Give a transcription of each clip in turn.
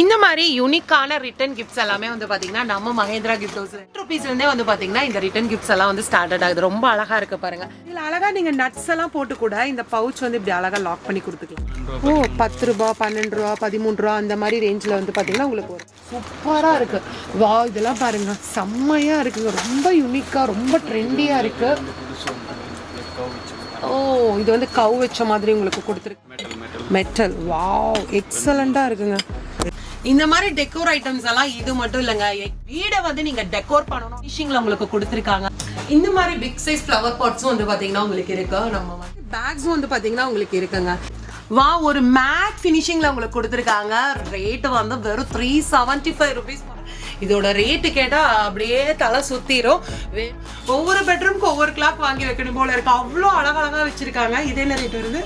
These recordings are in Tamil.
இந்த மாதிரி யூனிக்கான ரிட்டன் கிஃப்ட்ஸ் எல்லாமே வந்து பாத்தீங்கன்னா நம்ம மகேந்திரா கிஃப்ட் ஹவுஸ் ருபீஸ்ல இருந்தே வந்து பாத்தீங்கன்னா இந்த ரிட்டன் கிஃப்ட்ஸ் எல்லாம் வந்து ஸ்டார்டட் ஆகுது. ரொம்ப அழகா இருக்கு பாருங்க. இதுல அழகா நீங்க நட்ஸ் எல்லாம் போட்டு கூட இந்த பவுச் வந்து இப்படி அழகா லாக் பண்ணி கொடுத்துக்கலாம். ஓ பத்து ரூபா பன்னெண்டு ரூபா பதிமூணு ரூபா அந்த மாதிரி ரேஞ்சில் வந்து பாத்தீங்கன்னா உங்களுக்கு வரும். சூப்பரா இருக்கு. வா இதெல்லாம் பாருங்க. செம்மையா இருக்குங்க. ரொம்ப யூனிக்கா ரொம்ப ட்ரெண்டியா இருக்கு. ஓ இது வந்து கவு வச்ச மாதிரி உங்களுக்கு கொடுத்துருக்கு. மெட்டல் வாவ் எக்ஸலண்டா இருக்குங்க. இந்த மாதிரி டெக்கோர் ஐட்டம்ஸ் எல்லாம் இது மட்டும் இல்லைங்க. வீடை வந்து நீங்க டெக்கோர் பண்ணணும். ஃபினிஷிங்ல உங்களுக்கு கொடுத்துருக்காங்க. இந்த மாதிரி பிக் சைஸ் ஃப்ளவர் பாட்ஸும் வந்து பாத்தீங்கன்னா உங்களுக்கு இருக்கு. நம்ம வந்து பேக்ஸும் வந்து பாத்தீங்கன்னா உங்களுக்கு இருக்குங்க. வா ஒரு மேட் ஃபினிஷிங்ல உங்களுக்கு கொடுத்துருக்காங்க. ரேட் வந்து வெறும் த்ரீ செவன்டி ஃபைவ் ருபீஸ் இதோட ரேட்டு கேட்டா அப்படியே தலை சுத்திரும். வே- ஒவ்வொரு பெட்ரூம்க்கு ஒவ்வொரு கிளாக் வாங்கி வைக்கணும் போல இருக்கு. அவ்வளோ அழகழகா வச்சிருக்காங்க. இது என்ன ரேட் வருது?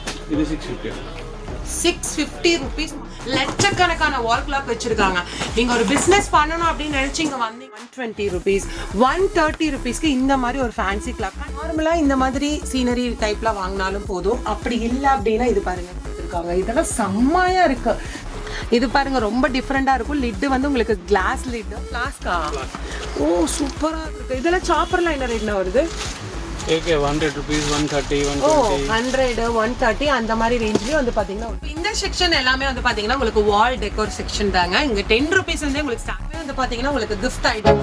சிக்ஸ் ஃபிஃப்டி ருபீஸ் லட்சக்கணக்கான வால் கிளாக் வச்சிருக்காங்க. நீங்க ஒரு பிசினஸ் பண்ணணும் அப்படின்னு நினைச்சீங்க வந்தீங்க. One twenty rupees one thirty ருபீஸ்க்கு இந்த மாதிரி ஒரு ஃபேன்சி கிளாக் நார்மலா இந்த மாதிரி சீனரி டைப்ல வாங்கினாலும் போதும். அப்படி இல்லை அப்படின்னா இது பாருங்க கொடுத்துருக்காங்க. இதெல்லாம் செம்மையா இருக்கு. இது பாருங்க ரொம்ப டிஃப்ரெண்டா இருக்கும். லிட்டு வந்து உங்களுக்கு கிளாஸ் லிட் கிளாஸ்கா ஓ சூப்பரா இருக்கு. இதெல்லாம் சாப்பர்லாம் என்ன ரேட்ல வருது? AK hundred rupees one thirty one oh hundred one thirty அந்த மாதிரி ரேஞ்ச்லயும் வந்து பாத்தீங்கன்னா இந்த செக்ஷன் எல்லாமே வந்து பாத்தீங்கன்னா உங்களுக்கு வால் டெக்கோர் செக்ஷன் தாங்க. இங்க டென் ருபீஸ் வந்து உங்களுக்கு ஸ்டார்ட் வந்து பாத்தீங்கன்னா உங்களுக்கு gift item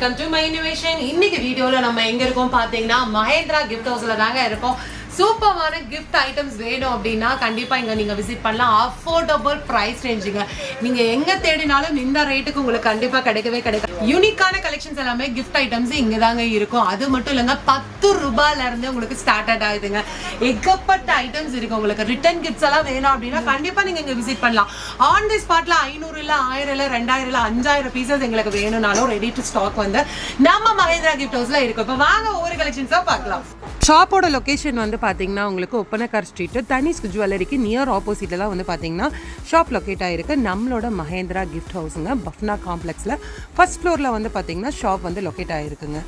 welcome to my innovation இன்னைக்கு வீடியோல நம்ம எங்க இருக்கோம் பாத்தீங்கன்னா மகேந்திரா கிஃப்ட் ஹவுஸ்ல தாங்க இருக்கோம். சூப்பரான கிஃப்ட் ஐட்டம்ஸ் வேணும் அப்படின்னா கண்டிப்பாக இங்கே நீங்கள் விசிட் பண்ணலாம். அஃபோர்டபுள் ப்ரைஸ் ரேஞ்சுங்க நீங்கள் எங்கே தேடினாலும் இந்த ரேட்டுக்கு உங்களுக்கு கண்டிப்பாக கிடைக்கவே கிடைக்கும் யூனிக்கான கலெக்ஷன்ஸ் எல்லாமே கிஃப்ட் ஐட்டம்ஸ் இங்கே தாங்க இருக்கும். அது மட்டும் இல்லைங்க பத்து ரூபாயிலேருந்து உங்களுக்கு ஸ்டார்டட் ஆகுதுங்க. ஏகப்பட்ட ஐட்டம்ஸ் இருக்கு உங்களுக்கு. ரிட்டர்ன் கிஃப்ட்ஸ் எல்லாம் வேணும் அப்படின்னா கண்டிப்பா நீங்க இங்க விசிட் பண்ணலாம். ஆன் தி ஸ்பாட்ல ஐநூறு இல்ல ஆயிரம் இல்ல ரெண்டாயிரம் இல்ல அஞ்சாயிரம் பீசஸ் எங்களுக்கு வேணும்னாலும் ரெடி டு ஸ்டாக் வந்து நம்ம மகேந்திரா கிஃப்ட் ஹவுஸ்ல இருக்கும். இப்போ வாங்க ஒவ்வொரு கலெக்ஷன்ஸா பார்க்கலாம். ஷாப்போட லொக்கேஷன் வந்து பார்த்தீங்கன்னா உங்களுக்கு ஒப்பனக்கார் ஸ்ட்ரீட்டு தனிஷ் ஜுவல்லரிக்கு நியர் ஆப்போசிட்டில் தான் வந்து பார்த்தீங்கன்னா ஷாப் லொக்கேட் ஆகிருக்கு நம்மளோட மகேந்திரா கிஃப்ட் ஹவுஸுங்க பஃப்னா காம்ப்ளெக்ஸில் ஃபர்ஸ்ட் ஃப்ளோரில் வந்து பார்த்தீங்கன்னா ஷாப் வந்து லொக்கேட் ஆகிருக்குங்க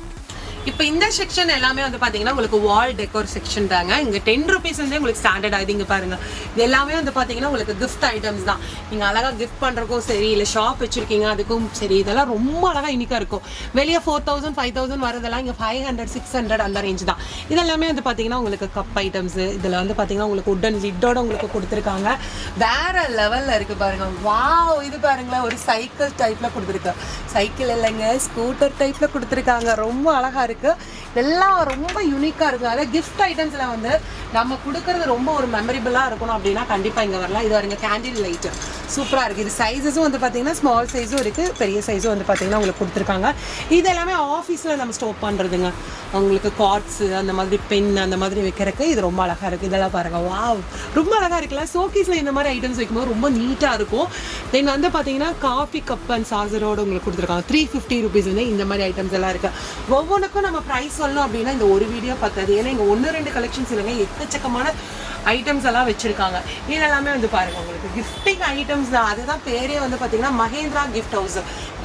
இப்போ இந்த செக்ஷன் எல்லாமே வந்து பார்த்தீங்கன்னா உங்களுக்கு வால் டெக்கோர் செக்ஷன் தாங்க. இங்கே டென் ருபீஸ் வந்து உங்களுக்கு ஸ்டாண்டர்ட் ஆகுது இங்கே பாருங்க. இது எல்லாமே வந்து பார்த்தீங்கன்னா உங்களுக்கு கிஃப்ட் ஐட்டம்ஸ் தான். நீங்கள் அழகா கிஃப்ட் பண்ணுறக்கும் சரி இல்லை ஷாப் வச்சுருக்கீங்க அதுக்கும் சரி இதெல்லாம் ரொம்ப அழகா இனிக்காக இருக்கும். வெளியே ஃபோர் தௌசண்ட் ஃபைவ் தௌசண்ட் வரதெல்லாம் இங்கே ஃபைவ் ஹண்ட்ரட் சிக்ஸ் ஹண்ட்ரட் அந்த ரேஞ்ச் தான். இதெல்லாமே வந்து பார்த்தீங்கன்னா உங்களுக்கு கப் ஐட்டம்ஸ் இதில் வந்து பார்த்தீங்கன்னா உங்களுக்கு உட்டன் லிட்டோட உங்களுக்கு கொடுத்துருக்காங்க. வேற லெவலில் இருக்குது பாருங்க. வாவ் இது பாருங்களேன் ஒரு சைக்கிள் டைப்பில் கொடுத்துருக்கு. சைக்கிள் இல்லைங்க ஸ்கூட்டர் டைப்பில் கொடுத்துருக்காங்க. ரொம்ப அழகாக இருக்கு. இதெல்லாம் ரொம்ப யூனிக்காக இருக்கும் அதாவது கிஃப்ட் ஐட்டம்ஸில் வந்து நம்ம கொடுக்கறது ரொம்ப ஒரு மெமரபிளாக இருக்கணும் அப்படின்னா கண்டிப்பாக இங்கே வரலாம். இது வரைங்க கேண்டில் லைட்டு சூப்பராக இருக்குது இது சைஸஸும் வந்து பார்த்தீங்கன்னா ஸ்மால் சைஸும் இருக்குது பெரிய சைஸும் வந்து பார்த்தீங்கன்னா உங்களுக்கு கொடுத்துருக்காங்க. இது எல்லாமே ஆஃபீஸில் நம்ம ஸ்டோப் பண்ணுறதுங்க உங்களுக்கு கார்ட்ஸு அந்த மாதிரி பென் அந்த மாதிரி வைக்கிறதுக்கு இது ரொம்ப அழகாக இருக்குது இதெல்லாம் பாருங்கள் வா ரொம்ப அழகாக இருக்குல்ல? ஷோகேஸில் இந்த மாதிரி ஐட்டம்ஸ் வைக்கும்போது ரொம்ப நீட்டாக இருக்கும். தென் வந்து பார்த்தீங்கன்னா காஃபி கப் அண்ட் சார்ஜரோடு உங்களுக்கு கொடுத்துருக்காங்க. த்ரீ ஃபிஃப்டி ருபீஸ் வந்து இந்த மாதிரி ஐட்டம்ஸ் எல்லாம் இருக்குது ஒவ்வொன்றுக்கும் நம்ம ப்ரைஸ் சொல்லணும் அப்படின்னா இந்த ஒரு வீடியோ பத்தாது. ஏன்னா இங்கே ஒன்று ரெண்டு கலெக்ஷன்ஸ் இல்லைங்க. எக்கச்சக்கமான ஐட்டம்ஸ் எல்லாம் வச்சுருக்காங்க. இதெல்லாமே வந்து பாருங்க உங்களுக்கு. கிஃப்டிங் ஐட்டம்ஸ் தான். அதுதான் பேரே வந்து பார்த்தீங்கன்னா மகேந்திரா கிஃப்ட் ஹவுஸ்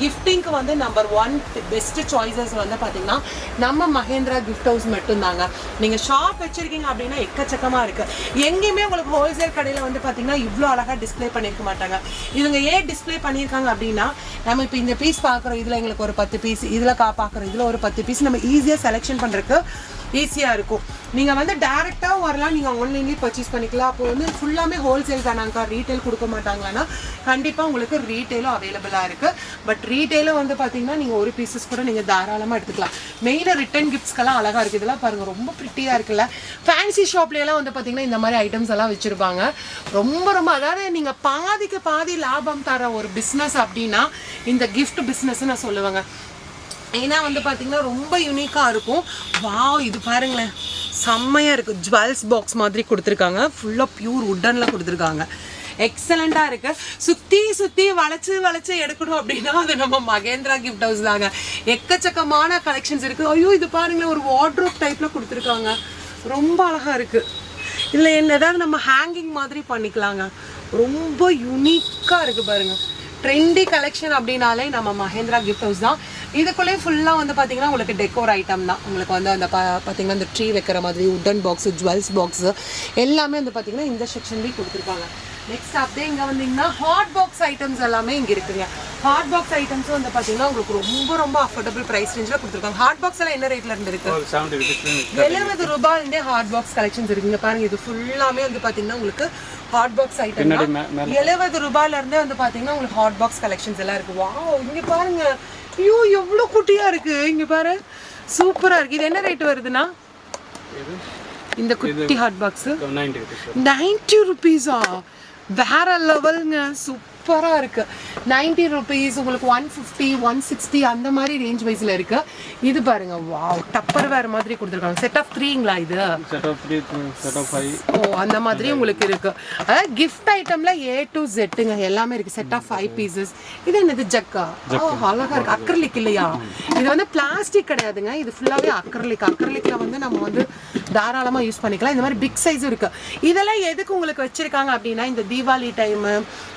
கிஃப்டிங்க்கு வந்து நம்பர் ஒன் பெஸ்ட் சாய்ஸஸ் வந்து பார்த்தீங்கன்னா நம்ம மகேந்திரா கிஃப்ட் ஹவுஸ் மட்டும்தாங்க. நீங்கள் ஷாப் வச்சிருக்கீங்க அப்படின்னா எக்கச்சக்கமாக இருக்குது எங்கேயுமே உங்களுக்கு ஹோல்சேல் கடையில் வந்து பார்த்தீங்கன்னா இவ்வளோ அழகாக டிஸ்ப்ளே பண்ணிருக்க மாட்டாங்க. இவங்க ஏன் டிஸ்ப்ளே பண்ணியிருக்காங்க அப்படின்னா நம்ம இப்போ இந்த பீஸ் பார்க்குறோம். இதில் எங்களுக்கு ஒரு பத்து பீஸ் இதில் கா பார்க்குறோம். இதில் ஒரு பத்து பீஸ் நம்ம ஈஸியாக செலெக்ஷன் பண்ணுறதுக்கு ஈஸியாக இருக்கும். நீங்கள் வந்து டேரெக்டாக வரலாம். நீங்கள் ஆன்லைன்லேயே பர்ச்சேஸ் பண்ணிக்கலாம். அப்போ வந்து ஃபுல்லாமே ஹோல்சேல் தானாக்கா ரீட்டைல் கொடுக்க மாட்டாங்களான்னா கண்டிப்பாக உங்களுக்கு ரீட்டைலும் அவைலபிளாக இருக்குது பட் ரீட்டைலும் வந்து பார்த்தீங்கன்னா நீங்கள் ஒரு பீசஸ் கூட நீங்கள் தாராளமாக எடுத்துக்கலாம். மெயினாக ரிட்டர்ன் கிஃப்ட்ஸ்க்கெல்லாம் அழகாக இருக்குது இதெல்லாம் பாருங்கள் ரொம்ப ப்ரிட்டியாக இருக்குல்ல. ஃபேன்சி ஷாப்லேயெல்லாம் வந்து பார்த்தீங்கன்னா இந்த மாதிரி ஐட்டம்ஸ் எல்லாம் வச்சுருப்பாங்க. ரொம்ப ரொம்ப அதாவது நீங்கள் பாதிக்கு பாதி லாபம் தர ஒரு பிஸ்னஸ் அப்படின்னா இந்த கிஃப்ட் பிசினஸ் நான் சொல்லுவேங்க. ஏன்னா வந்து பார்த்தீங்கன்னா ரொம்ப யூனிக்காக இருக்கும். வாவ் இது பாருங்களேன். செம்மையாக இருக்குது ஜுவல்ஸ் பாக்ஸ் மாதிரி கொடுத்துருக்காங்க. ஃபுல்லாக பியூர் உட்டனில் கொடுத்துருக்காங்க. எக்ஸலண்ட்டாக இருக்குது சுற்றி சுற்றி வளைச்சு வளைச்சு எடுக்கணும் அப்படின்னா அது நம்ம மகேந்திரா கிஃப்ட் ஹவுஸ் தாங்க. எக்கச்சக்கமான கலெக்ஷன்ஸ் இருக்குது ஐயோ இது பாருங்களேன். ஒரு வார்ட்ரோப் டைப்பில் கொடுத்துருக்காங்க. ரொம்ப அழகாக இருக்குது இல்லை என்ன ஏதாவது நம்ம ஹேங்கிங் மாதிரி பண்ணிக்கலாங்க. ரொம்ப யூனிக்காக இருக்குது பாருங்கள் ட்ரெண்டி கலெக்ஷன் அப்படின்னாலே நம்ம மகேந்திரா கிஃப்ட் ஹவுஸ் தான். இதுக்குள்ளே ஃபுல்லாக வந்து பார்த்தீங்கன்னா உங்களுக்கு டெக்கோர் ஐட்டம் தான். உங்களுக்கு வந்து அந்த பா பார்த்தீங்கன்னா இந்த ட்ரீ வைக்கிற மாதிரி உட்டன் பாக்ஸு ஜுவல்ஸ் பாக்ஸு எல்லாமே வந்து பார்த்தீங்கன்னா இந்த செக்ஷன்லேயும் கொடுத்துருக்காங்க. நெக்ஸ்ட் அப்படியே இங்கே வந்தீங்கன்னா ஹாட் பாக்ஸ் ஐட்டம்ஸ் எல்லாமே இங்கே இருக்குங்க. ஹாட் பாக்ஸ் ஐட்டம்ஸும் வந்து பார்த்தீங்கன்னா உங்களுக்கு ரொம்ப ரொம்ப அஃபோர்டபுள் ப்ரைஸ் ரேஞ்சில் கொடுத்துருக்காங்க. ஹாட் பாக்ஸ் எல்லாம் என்ன ரேட்ல இருந்து இருக்கு? எழுபது ரூபாயிலே ஹாட் பாக்ஸ் கலெக்ஷன்ஸ் இருக்குங்க. பாருங்க இது ஃபுல்லாமே வந்து பாத்தீங்கன்னா உங்களுக்கு ஹாட் பாக்ஸ் ஐட்டம் எழுபது ரூபாயில இருந்தே வந்து பாத்தீங்கன்னா உங்களுக்கு ஹாட் பாக்ஸ் கலெக்ஷன்ஸ் எல்லாம் இருக்கு. வாவ் இங்க பாருங்க. ஐயோ எவ்வளவு குட்டியா இருக்கு. இங்க பாரு. சூப்பரா இருக்கு. இது என்ன ரேட் வருதுன்னா இந்த குட்டி ஹாட் பாக்ஸ் நைன்டி ருபீஸா வேற லெவலுங்க சூப்பரா இருக்கு. நைன்டி ருபீஸ் உங்களுக்கு ஒன் ஃபிஃப்டி ஒன் சிக்ஸ்டி அந்த மாதிரி ரேஞ்ச் வைஸ்ல இருக்கு. இது பாருங்க வாவ் டப்பர் வேற மாதிரி கொடுத்துருக்காங்க. செட் ஆஃப் த்ரீங்களா இது? Set of three set of five oh அந்த மாதிரி உங்களுக்கு இருக்கு. அதாவது கிஃப்ட் ஐட்டம்ல ஏ டு ஜெட்டுங்க எல்லாமே இருக்கு. செட் ஆஃப் ஃபைவ் பீசஸ் இது என்னது ஜக்கா? ஓ அழகா இருக்கு. அக்ரலிக் இல்லையா? இது வந்து பிளாஸ்டிக் கிடையாதுங்க. இது ஃபுல்லாவே அக்ரலிக். அக்ரலிக்ல வந்து நம்ம வந்து தாராளமாக யூஸ் பண்ணிக்கலாம். இந்த மாதிரி பிக் சைஸும் இருக்குது இதெல்லாம் எதுக்கு உங்களுக்கு வச்சுருக்காங்க அப்படின்னா இந்த தீபாவளி டைமு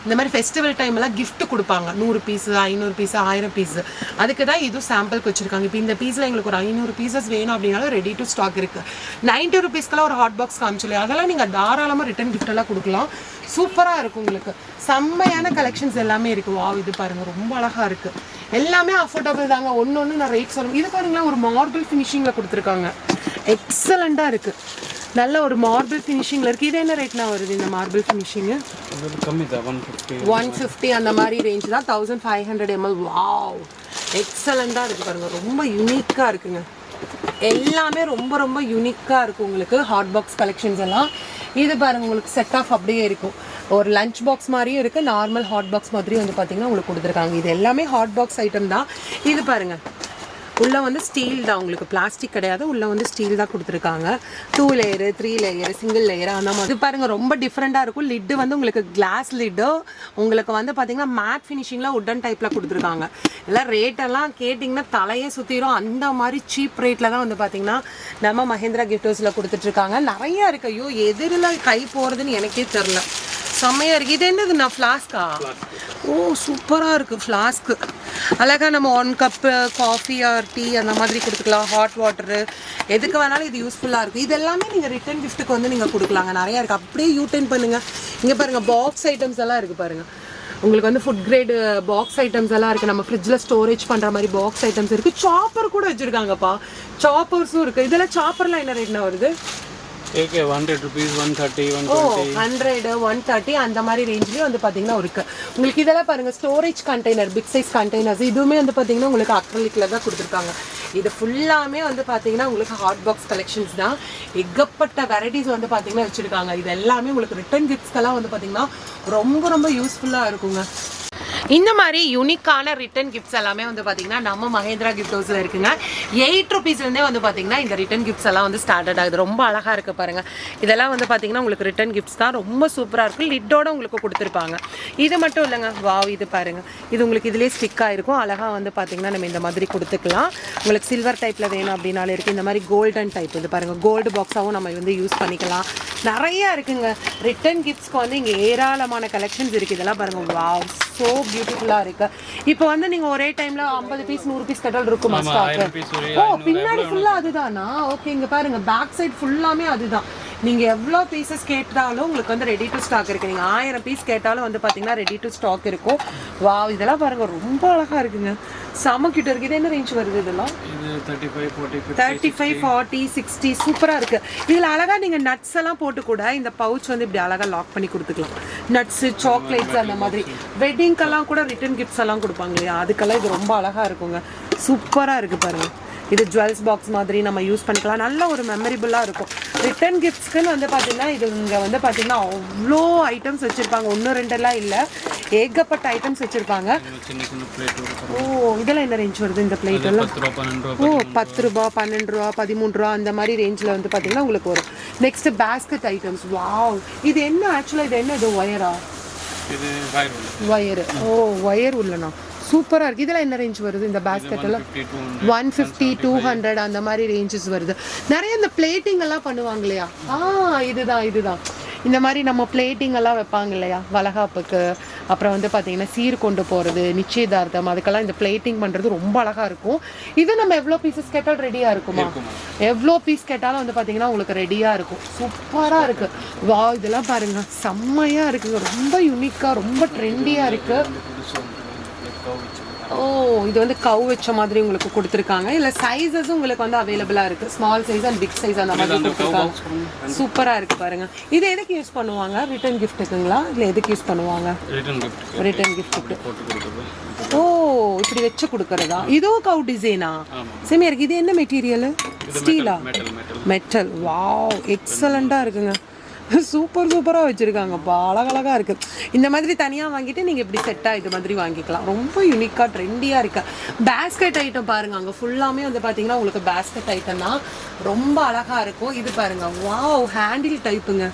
இந்த மாதிரி ஃபெஸ்டிவல் டைம்லாம் கிஃப்ட் கொடுப்பாங்க. நூறு பீஸு ஐநூறு பீஸு ஆயிரம் பீஸு அதுக்கு தான் இதுவும் சாம்பிளுக்கு வச்சுருக்காங்க. இப்போ இந்த பீஸில் எங்களுக்கு ஒரு ஐநூறு பீசஸ் வேணும் அப்படின்னாலும் ரெடி டு ஸ்டாக் இருக்குது நைன்ட்டி ருபீஸ்க்கெல்லாம் ஒரு ஹாட் பாக்ஸ் காமிச்சில்லையா அதெல்லாம் நீங்கள் தாராளமாக ரிட்டர்ன் கிஃப்டெல்லாம் கொடுக்கலாம். சூப்பராக இருக்கும் உங்களுக்கு. செம்மையான கலெக்ஷன்ஸ் எல்லாமே இருக்குது வாவ் இது பாருங்கள் ரொம்ப அழகாக இருக்குது எல்லாமே அஃபோர்டபுள் தாங்க. ஒன்று ஒன்று நான் ரேட் சொல்லுவேன் இது பாருங்களேன் ஒரு மார்பிள் ஃபினிஷிங்கில் கொடுத்துருக்காங்க. எக்ஸலண்ட்டாக இருக்கு. நல்ல ஒரு மார்பிள் ஃபினிஷிங்கில் இருக்கு. இது என்ன ரேட்னா வருது இந்த மார்பிள் ஃபினிஷிங்கு கம்மி தான் ஒன் ஃபிஃப்டி ஒன் ஃபிஃப்டி அந்த மாதிரி ரேஞ்ச் தான். Thousand five hundred ML wow எக்ஸலண்ட்டாக இருக்கு பாருங்க. ரொம்ப யூனிக்காக இருக்குங்க. எல்லாமே ரொம்ப ரொம்ப யூனிக்காக இருக்கும் உங்களுக்கு. ஹாட் பாக்ஸ் கலெக்ஷன்ஸ் எல்லாம். இது பாருங்க உங்களுக்கு செட் ஆஃப் அப்படியே இருக்கும். ஒரு லஞ்ச் பாக்ஸ் மாதிரியும் இருக்கு. நார்மல் ஹாட் பாக்ஸ் மாதிரியும் வந்து பார்த்தீங்கன்னா உங்களுக்கு கொடுத்துருக்காங்க. இது எல்லாமே ஹாட் பாக்ஸ் ஐட்டம் தான். இது பாருங்க. உள்ளே வந்து ஸ்டீல் தான் உங்களுக்கு. பிளாஸ்டிக் கிடையாது உள்ளே வந்து ஸ்டீல் தான் கொடுத்துருக்காங்க. Two layer three layer single layer அந்த மாதிரி. இது ரொம்ப டிஃப்ரெண்ட்டாக இருக்கும். லிட்டு வந்து உங்களுக்கு கிளாஸ் லிட்டு உங்களுக்கு வந்து பார்த்தீங்கன்னா மேட் ஃபினிஷிங்கில் உட்டன் டைப்பில் கொடுத்துருக்காங்க. எல்லாம் ரேட்டெல்லாம் கேட்டிங்கன்னா தலையே சுற்றிடும் அந்த மாதிரி சீப் ரேட்டில் தான் வந்து பார்த்தீங்கன்னா நம்ம மஹேந்திரா கிஃப்ட் ஹவுஸில் கொடுத்துட்ருக்காங்க நிறையா இருக்கு. ஐயோ எதிரில் கை போகிறதுன்னு எனக்கே தெரில செம்மையா இருக்கு. இது என்னதுண்ணா ஃப்ளாஸ்கா ஓ சூப்பரா இருக்கு ஃப்ளாஸ்க்கு அழகா நம்ம one cup coffee or tea அந்த மாதிரி கொடுத்துக்கலாம். ஹாட் வாட்டரு எதுக்கு வேணாலும் இது யூஸ்ஃபுல்லாக இருக்குது இது எல்லாமே நீங்கள் ரிட்டர்ன் கிஃப்ட்டுக்கு வந்து நீங்கள் கொடுக்கலாங்க. நிறையா இருக்குது அப்படியே யூட்டன் பண்ணுங்க. இங்கே பாருங்க பாக்ஸ் ஐட்டம்ஸ் எல்லாம் இருக்குது பாருங்க. உங்களுக்கு வந்து ஃபுட் கிரேடு பாக்ஸ் ஐட்டம்ஸ் எல்லாம் இருக்குது நம்ம ஃப்ரிட்ஜில் ஸ்டோரேஜ் பண்ணுற மாதிரி பாக்ஸ் ஐட்டம்ஸ் இருக்குது சாப்பர் கூட வச்சுருக்காங்கப்பா. சாப்பர்ஸும் இருக்குது இதெல்லாம் சாப்பர்லாம் என்ன ரேட்னா வருது? AK hundred rupees one thirty one oh hundred one thirty அந்த மாதிரி ரேஞ்ச்லேயும் வந்து பார்த்தீங்கன்னா இருக்குது உங்களுக்கு இதெல்லாம் பாருங்கள் storage container big size containers இதுவுமே வந்து பார்த்தீங்கன்னா உங்களுக்கு அக்ரலிக்கில் தான் கொடுத்துருக்காங்க. இது ஃபுல்லாமே வந்து பார்த்தீங்கன்னா உங்களுக்கு ஹாட் பாக்ஸ் கலெக்ஷன்ஸ் தான். எக்கப்பட்ட வெரைட்டிஸ் வந்து பார்த்தீங்கன்னா வச்சுருக்காங்க. இது எல்லாமே உங்களுக்கு ரிட்டர்ன் கிஃப்ட்ஸ்க்கெல்லாம் வந்து பார்த்தீங்கன்னா ரொம்ப ரொம்ப யூஸ்ஃபுல்லாக இருக்குங்க. இந்த மாதிரி யூனிக்கான ரிட்டன் கிஃப்ட்ஸ் எல்லாமே வந்து பார்த்தீங்கன்னா நம்ம மகேந்திரா கிஃப்ட் ஹவுஸில் இருக்குங்க. எயிட் ருபீஸ்லேருந்தே வந்து பார்த்தீங்கன்னா இந்த ரிட்டன் கிஃப்ட்ஸ் எல்லாம் வந்து ஸ்டார்டட் ஆகுது. ரொம்ப அழகாக இருக்குது பாருங்கள் இதெல்லாம் வந்து பார்த்தீங்கன்னா உங்களுக்கு ரிட்டன் கிஃப்ட்ஸ் தான். ரொம்ப சூப்பராக இருக்கும். லிட்டோட உங்களுக்கு கொடுத்துருப்பாங்க. இது மட்டும் இல்லைங்க. வாவ் இது பாருங்கள் இது உங்களுக்கு இதுலேயே ஸ்டிக்காக இருக்கும் அழகாக வந்து பார்த்தீங்கன்னா நம்ம இந்த மாதிரி கொடுத்துக்கலாம். உங்களுக்கு சில்வர் டைப்பில் வேணும் அப்படின்னாலும் இருக்குது இந்த மாதிரி கோல்டன் டைப் இது பாருங்கள் கோல்டு பாக்ஸாகவும் நம்ம வந்து யூஸ் பண்ணிக்கலாம். நிறையா இருக்குங்க. ரிட்டன் கிஃப்ட்ஸ்க்கு வந்து இங்கே ஏராளமான கலெக்ஷன்ஸ் இருக்குது இதெல்லாம் பாருங்கள் வாவ் ஸோ பியூட்டிஃபுல்லாக இருக்கு. இப்போ வந்து நீங்கள் ஒரே டைமில் ஐம்பது பீஸ் நூறு பீஸ் கட்டல் இருக்குமா ஸ்டாக்கு ஓ பின்னாடி ஃபுல்லாக அதுதானா? ஓகே இங்கே பாருங்க பேக் சைடு ஃபுல்லாமே அதுதான். நீங்கள் எவ்வளோ பீசஸ் கேட்டாலும் உங்களுக்கு வந்து ரெடி டு ஸ்டாக் இருக்குது நீங்கள் ஆயிரம் பீஸ் கேட்டாலும் வந்து பார்த்தீங்கன்னா ரெடி டு ஸ்டாக் இருக்கும். வா இதெல்லாம் பாருங்க ரொம்ப அழகாக இருக்குங்க. செம கிட்ட இருக்கு. இது என்ன ரேஞ்ச் வருது இதெல்லாம்? தேர்ட்டி ஃபைவ் ஃபார்ட்டி சிக்ஸ்டி சூப்பராக இருக்குது இதில் அழகாக நீங்கள் நட்ஸ் எல்லாம் போட்டு கூட இந்த பவுச் வந்து இப்படி அழகாக லாக் பண்ணி கொடுத்துக்கலாம். நட்ஸு சாக்லேட்ஸ் அந்த மாதிரி. வெட்டிங்க்கெல்லாம் கூட ரிட்டன் கிஃப்ட்ஸ் எல்லாம் கொடுப்பாங்க இல்லையா? அதுக்கெல்லாம் இது ரொம்ப அழகாக இருக்குங்க. சூப்பராக இருக்குது பாருங்கள் இது ஜுவல்ஸ் பாக்ஸ் மாதிரி நம்ம யூஸ் பண்ணிக்கலாம். நல்ல ஒரு மெமரிபுளாக இருக்கும். ரிட்டன் கிஃப்ட்ஸ்க்குன்னு வந்து பார்த்தீங்கன்னா இது இங்கே வந்து பார்த்தீங்கன்னா அவ்வளோ ஐட்டம்ஸ் வச்சுருப்பாங்க. ஒன்று ரெண்டெல்லாம் இல்லை. ஏகப்பட்ட ஐட்டம்ஸ் வச்சுருப்பாங்க. ஓ இதெல்லாம் என்ன ரேஞ்ச் வருது இந்த பிளேட் எல்லாம்? ஓ பத்து ரூபா பன்னெண்டு ரூபா பதிமூணு ரூபா அந்த மாதிரி ரேஞ்சில் வந்து பார்த்தீங்கன்னா உங்களுக்கு வரும். நெக்ஸ்ட் பேஸ்கெட் ஐட்டம்ஸ் வாவ் இது என்ன ஆக்சுவலாக இது என்ன இது ஒயரா ஒயரு ஓ ஒயர் உள்ளனா? சூப்பராக இருக்குது இதெல்லாம் என்ன ரேஞ்ச் வருது இந்த பேஸ்கெட் எல்லாம்? Fifty two one fifty two hundred அந்த மாதிரி ரேஞ்சஸ் வருது. நிறைய இந்த பிளேட்டிங் எல்லாம் பண்ணுவாங்க இல்லையா? ஆ இதுதான் இதுதான். இந்த மாதிரி நம்ம பிளேட்டிங் எல்லாம் வைப்பாங்க இல்லையா? வளகாப்புக்கு. அப்புறம் வந்து பார்த்தீங்கன்னா சீர் கொண்டு போகிறது நிச்சயதார்த்தம் அதுக்கெல்லாம் இந்த பிளேட்டிங் பண்ணுறது ரொம்ப அழகாக இருக்கும். இது நம்ம எவ்வளோ பீசஸ் கேட்டாலும் ரெடியாக இருக்குமா? எவ்வளோ பீஸ் கேட்டாலும் வந்து பார்த்தீங்கன்னா உங்களுக்கு ரெடியாக இருக்கும். சூப்பராக இருக்குது வா இதெல்லாம் பாருங்க. செம்மையாக இருக்குங்க. ரொம்ப யூனிக்காக ரொம்ப ட்ரெண்டியாக இருக்குது ஓ இது வந்து கவ் வச்ச மாதிரி உங்களுக்கு கொடுத்துருக்காங்க. இல்லை சைஸஸும் உங்களுக்கு வந்து அவைலபிளாக இருக்குது small size and big size அந்த மாதிரி கொடுத்துருக்காங்க. சூப்பராக இருக்குது பாருங்க. இது எதுக்கு யூஸ் பண்ணுவாங்க? ரிட்டர்ன் கிஃப்ட்டுக்குங்களா இல்லை எதுக்கு யூஸ் பண்ணுவாங்க? ரிட்டர்ன் கிஃப்ட் ரிட்டர்ன் கிஃப்ட்டுக்கு ஓ இப்படி வச்சு கொடுக்கறதா? இதுவும் கவு டிசைனா செமையா இருக்கு. இது என்ன மெட்டீரியல் ஸ்டீலா மெட்டல் வாவ் எக்ஸலண்ட்டாக இருக்குங்க. சூப்பர் சூப்பராக வச்சுருக்காங்கப்பா. அழகழகாக இருக்குது இந்த மாதிரி தனியாக வாங்கிட்டு நீங்கள் இப்படி செட்டாக இது மாதிரி வாங்கிக்கலாம். ரொம்ப யூனிக்காக ட்ரெண்டியாக இருக்கு. பேஸ்கெட் ஐட்டம் பாருங்க. அங்கே ஃபுல்லாமே வந்து பார்த்தீங்கன்னா உங்களுக்கு பேஸ்கெட் ஐட்டம் தான் ரொம்ப அழகாக இருக்கும். இது பாருங்க. வாவ் ஹேண்டில் டைப்புங்க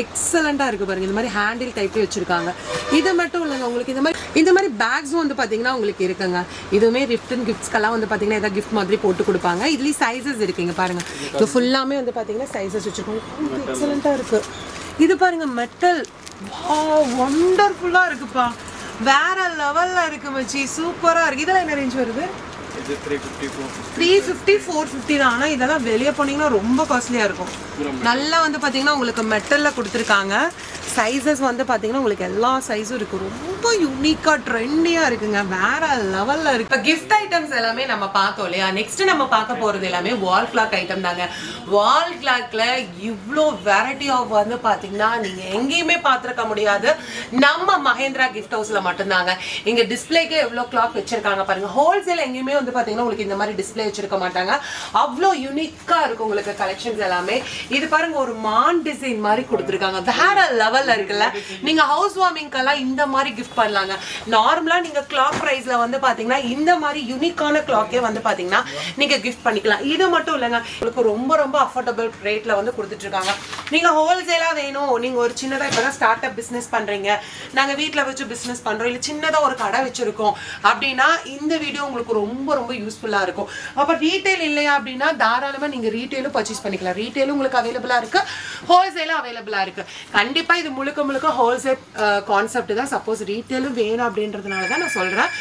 எக்ஸலண்ட்டாக இருக்குது பாருங்க. இந்த மாதிரி ஹேண்டில் டைப்பே வச்சுருக்காங்க. இது மட்டும் இல்லைங்க உங்களுக்கு இந்த மாதிரி இந்த மாதிரி பேக்ஸும் வந்து பார்த்தீங்கன்னா உங்களுக்கு இருக்குங்க. இதுவுமே ரிட்டன் கிஃப்ட்ஸ்க்கெல்லாம் வந்து பார்த்தீங்கன்னா ஏதாவது கிஃப்ட் மாதிரி போட்டு கொடுப்பாங்க. இதுலேயும் சைஸஸ் இருக்குங்க பாருங்க. இது ஃபுல்லாமே வந்து பார்த்தீங்கன்னா சைஸஸ் வச்சுருக்கோம். எக்ஸலண்ட்டாக இருக்குது இது பாருங்க மெட்டல் ஒண்டர்ஃபுல்லாக இருக்குப்பா. வேற லெவலில் இருக்கு மச்சி. சூப்பராக இருக்கு. இதெல்லாம் என்ன ரேஞ்ச் வருது? இது three fifty four three fifty four fifty தான். ஆனால் இதெல்லாம் வெளியே போனீங்கன்னா ரொம்ப காஸ்ட்லியாக இருக்கும். நல்லா வந்து பார்த்தீங்கன்னா உங்களுக்கு மெட்டலில் கொடுத்துருக்காங்க. சைஸஸ் வந்து பார்த்தீங்கன்னா உங்களுக்கு எல்லா சைஸும் இருக்கு. ரொம்ப யூனிக்காக ட்ரெண்டியாக இருக்குங்க. வேற லெவலில் இருக்கு. இப்போ கிஃப்ட் ஐட்டம்ஸ் எல்லாமே நம்ம பார்த்தோம் இல்லையா? நெக்ஸ்ட் நம்ம பார்க்க போகிறது எல்லாமே வால் கிளாக் ஐட்டம் தாங்க. வால் கிளாக்ல இவ்வளோ வெரைட்டி ஆஃப் வந்து பார்த்தீங்கன்னா நீங்கள் எங்கேயுமே பார்த்துருக்க முடியாது. நம்ம மகேந்திரா கிஃப்ட் ஹவுஸில் மட்டும்தாங்க. இங்கே டிஸ்பிளேக்கு எவ்வளோ கிளாக் வச்சிருக்காங்க பாருங்க. ஹோல்சேல் எங்கேயுமே வந்து பார்த்தீங்கன்னா உங்களுக்கு இந்த மாதிரி டிஸ்ப்ளே வச்சிருக்க மாட்டாங்க. அவ்வளோ யூனிக்காக இருக்கும் உங்களுக்கு கலெக்ஷன்ஸ் எல்லாமே. இது பாருங்க ஒரு மான் டிசைன் மாதிரி கொடுத்துருக்காங்க. வேற லெவல்ல இருக்குல்ல. நீங்க ஹவுஸ் வார்மிங்க்கெல்லாம் இந்த மாதிரி கிஃப்ட் பண்ணலாங்க. நார்மலா நீங்க கிளாக் ப்ரைஸ்ல வந்து பாத்தீங்கன்னா இந்த மாதிரி யூனிக்கான கிளாக்கே வந்து பாத்தீங்கன்னா நீங்க கிஃப்ட் பண்ணிக்கலாம். இது மட்டும் இல்லைங்க உங்களுக்கு ரொம்ப ரொம்ப அஃபோர்டபுள் ரேட்ல வந்து கொடுத்துட்டு இருக்காங்க நீங்க ஹோல்சேலா வேணும். நீங்க ஒரு சின்னதா இப்பதான் ஸ்டார்ட் அப் பிசினஸ் பண்றீங்க. நாங்க வீட்டில் வச்சு பிசினஸ் பண்றோம். இல்ல சின்னதா ஒரு கடை வச்சிருக்கோம். அப்படின்னா இந்த வீடியோ உங்களுக்கு ரொம்ப ரொம்ப யூஸ்ஃபுல்லா இருக்கும். அப்ப ரீட்டைல் இல்லையா அப்படின்னா தாராளமா நீங்க ரீட்டைலும் பர்ச்சேஸ் பண்ணிக்கலாம். ரீட்டைலும் உங்களுக்கு அவைலபிளா இருக்கு. ஹோல்சேலும் அவைலபிளா இருக்கு. கண்டிப்பா இது முழுக்க முழுக்க ஹோல்சேல் கான்செப்ட் தான். சப்போஸ் ரீட்டைலும் வேணும் அப்படின்றதுனால தான் நான் சொல்றேன்.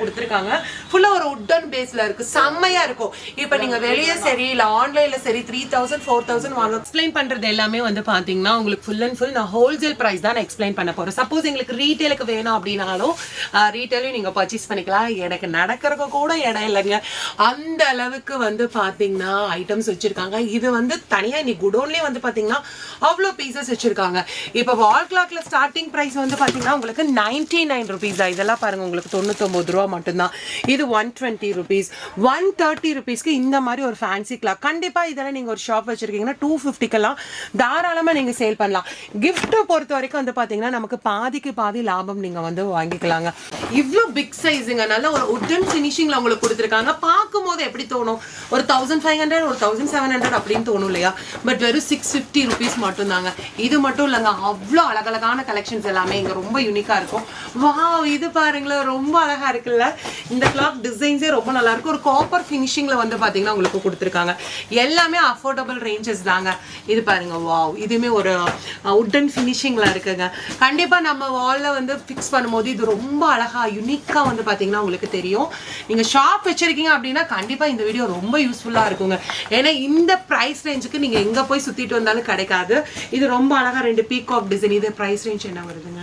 கொடுத்துருக்காங்க. ஃபுல்லா ஒரு உட்டன் பேஸ்ல இருக்கு. செம்மையா இருக்கும். இப்போ நீங்க வெளியே சரி இல்ல ஆன்லைன்ல சரி த்ரீ தௌசண்ட் ஃபோர் தௌசண்ட் வாங்க. எக்ஸ்பிளைன் பண்றது எல்லாமே வந்து பாத்தீங்கன்னா உங்களுக்கு ஃபுல் அண்ட் ஃபுல் நான் ஹோல்சேல் ப்ரைஸ் தான் நான் எக்ஸ்பிளைன் பண்ண போறேன். சப்போஸ் எங்களுக்கு ரீட்டைலுக்கு வேணும் அப்படின்னாலும் ரீட்டைலையும் நீங்க பர்ச்சேஸ் பண்ணிக்கலாம். எனக்கு நடக்கிறதுக்கு கூட இடம் இல்லைங்க. அந்த அளவுக்கு வந்து பாத்தீங்கன்னா ஐட்டம்ஸ் வச்சிருக்காங்க. இது வந்து தனியா நீ குடோன்லயே வந்து பாத்தீங்கன்னா அவ்வளோ பீசஸ் வச்சிருக்காங்க. இப்போ வால் கிளாக்ல ஸ்டார்டிங் ப்ரைஸ் வந்து பாத்தீங்கன்னா உங்களுக்கு நைன்டி நைன் ருபீஸ் இதெல்லாம் பாருங்க உங்களுக்கு தொண்ணூத்தொம்பது ரூபா மட்டும்தான். இது one twenty rupees one thirty ருபீஸ்க்கு இந்த மாதிரி ஒரு ஃபேன்சி கிளாக் கண்டிப்பா இதெல்லாம் நீங்க ஒரு ஷாப் வச்சிருக்கீங்கன்னா டூ ஃபிஃப்டிக்கெல்லாம் தாராளமா நீங்க சேல் பண்ணலாம். கிஃப்ட்டை பொறுத்த வரைக்கும் வந்து பாத்தீங்கன்னா நமக்கு பாதிக்கு பாதி லாபம் நீங்க வந்து வாங்கிக்கலாங்க. இவ்வளோ பிக் சைஸுங்க நல்ல ஒரு உட்டன் ஃபினிஷிங்ல உங்களுக்கு கொடுத்துருக்காங்க. பார்க்கும்போது எப்படி தோணும்? ஒரு தௌசண்ட் ஃபைவ் ஹண்ட்ரட் ஒரு தௌசண்ட் செவன் ஹண்ட்ரட் அப்படின்னு தோணும் இல்லையா? பட் வெறும் சிக்ஸ் ஃபிஃப்டி ருபீஸ் மட்டும்தாங்க. இது மட்டும் இல்லைங்க அவ்வளோ அழகழகான கலெக்ஷன்ஸ் எல்லாமே இங்கே ரொம்ப யூனிக்காக இருக்கும். வா இது பாருங்களேன் ரொம்ப அழகா இருக்குல்ல? இந்த கிளாக் டிசைன்ஸே ரொம்ப நல்லா இருக்கு. ஒரு காப்பர் ஃபினிஷிங்ல வந்து பாத்தீங்கன்னா உங்களுக்கு கொடுத்துருக்காங்க. எல்லாமே அஃபோர்டபுள் ரேஞ்சஸ் தாங்க. இது பாருங்க வாவ் இதுவுமே ஒரு உட்டன் ஃபினிஷிங்ல இருக்குங்க. கண்டிப்பா நம்ம வால்ல வந்து ஃபிக்ஸ் பண்ணும்போது இது ரொம்ப அழகா யுனிக்கா வந்து பாத்தீங்கன்னா உங்களுக்கு தெரியும். நீங்க ஷாப் வச்சிருக்கீங்க அப்படின்னா கண்டிப்பா இந்த வீடியோ ரொம்ப யூஸ்ஃபுல்லா இருக்குங்க. ஏன்னா இந்த பிரைஸ் ரேஞ்சுக்கு நீங்க எங்க போய் சுத்திட்டு வந்தாலும் கிடைக்காது. இது ரொம்ப அழகா ரெண்டு பீகாக் டிசைன் இது பிரைஸ் ரேஞ்ச் என்ன வருதுங்க?